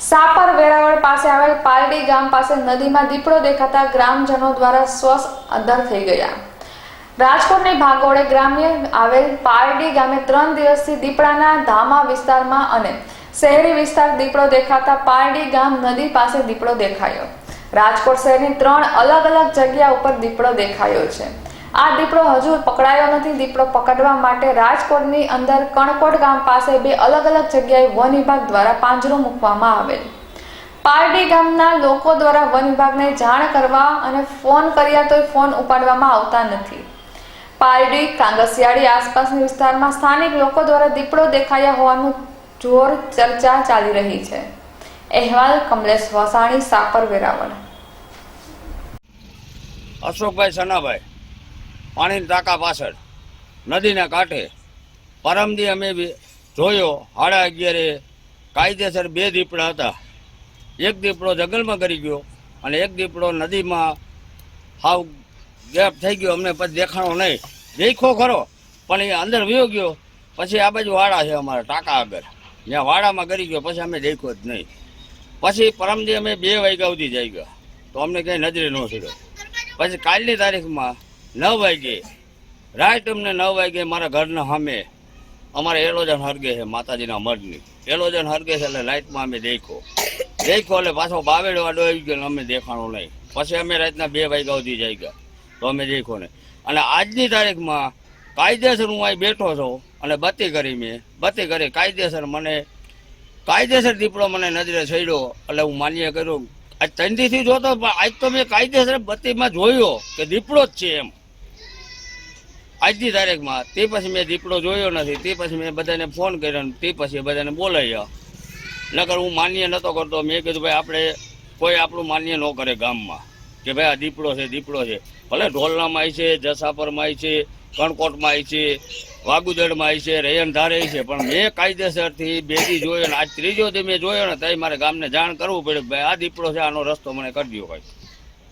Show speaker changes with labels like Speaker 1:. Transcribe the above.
Speaker 1: સાપર વેરાવળ પાસે આવેલ પાલડી ગામ પાસે નદીમાં દીપડો દેખાતા ગ્રામજનો દ્વારા શ્વાસ અદ્ધર થઈ ગયા. રાજકોટની ભાગોળે ગ્રામ્ય આવેલ પારડી ગામે ત્રણ દિવસથી દીપડાના ધામા વિસ્તારમાં અને શહેરી વિસ્તાર દીપડો દેખાતા પારડી ગામ નદી પાસે દીપડો દેખાયો. રાજકોટ શહેરની ત્રણ અલગ અલગ જગ્યા ઉપર દીપડો દેખાયો છે. આ દીપડો હજુ પકડાયો નથી. દીપડો પકડવા માટે રાજકોટની અંદર કણકોટ ગામ પાસે બે અલગ અલગ જગ્યાએ વન વિભાગ દ્વારા પાંજરો મૂકવામાં આવેલ. પારડી ગામના લોકો દ્વારા વન વિભાગને જાણ કરવા અને ફોન કર્યા તોય ફોન ઉપાડવામાં આવતા નથી. પારડી, કાંગસિયાળી આસપાસના વિસ્તારમાં સ્થાનિક લોકો દ્વારા દીપડો દેખાયા હોવાનું જોર ચર્ચા ચાલી રહી છે. અહેવાલ કમલેશ વસાણી, સાપર વેરાવળ.
Speaker 2: અશોકભાઈ સનાભાઈ. પાણીની ટાંકા પાછળ, નદીના કાંઠે. પરમદી અમે જોયો સાડા અગિયારે કાયદેસર બે દીપડા હતા. એક દીપડો જંગલમાં કરી ગયો અને એક દીપડો નદીમાં હાવ ગેપ થઈ ગયો, અમને પછી દેખાણો નહીં. દેખો ખરો, પણ એ અંદર વયો ગયો, પછી આ બાજુ વાડા છે અમારા ટાંકા આગળ. ત્યાં વાડામાં કરી ગયો, પછી અમે દેખ્યો જ નહીં. પછી પરમદી અમે બે વાગ્યા સુધી જઈ ગયા, તો અમને કંઈ નજરે ન છોડ્યો પછી કાલની તારીખમાં નવ વાગે રાત અમને નવ વાગે મારા ઘરના સામે. અમારે એલોજન હરગે છે, માતાજીના મઢની. એલોજન હરગે છે એટલે લાઇટમાં અમે દેખો દેખો એટલે પાછો બાવેડવાડો આવી ગયો અમે દેખાણું નહીં પછી અમે રાતના બે વાગ્યા સુધી જઈ ગયા તો અમે દેખો નહીં અને આજની તારીખમાં કાયદેસર હું અહીં બેઠો છું અને બત્તી કરી મેં. બત્તી કરી કાયદેસર મને, કાયદેસર દીપડો મને નજરે છેડ્યો એટલે હું માન્ય કર્યું આજ તંદીથી જોતો પણ આજ તો મેં કાયદેસર બત્તીમાં જોયો કે દીપડો જ છે એમ. આજની તારીખમાં તે પછી મેં દીપડો જોયો નથી, તે પછી મેં બધાને ફોન કર્યો તે પછી બધાને બોલાવ્યા નકર હું માન્ય નહોતો કરતો, મેં કીધું ભાઈ આપણે કોઈ આપણું માન્ય ન કરે ગામમાં. કે ભાઈ આ દીપડો છે દીપડો છે. ભલે ઢોલનામાં આવી છે જસાપરમાં આવી છે કણકોટમાં આવી છે વાગુદડમાં આવી છે રૈયનધારે આવી છે, પણ મેં કાયદેસરથી બેદી જોયો ને આજ ત્રીજો દી મેં જોયો ને તઈ મારે ગામને જાણ કરવું પડે ભાઈ આ દીપડો છે, આનો રસ્તો મને કરી દો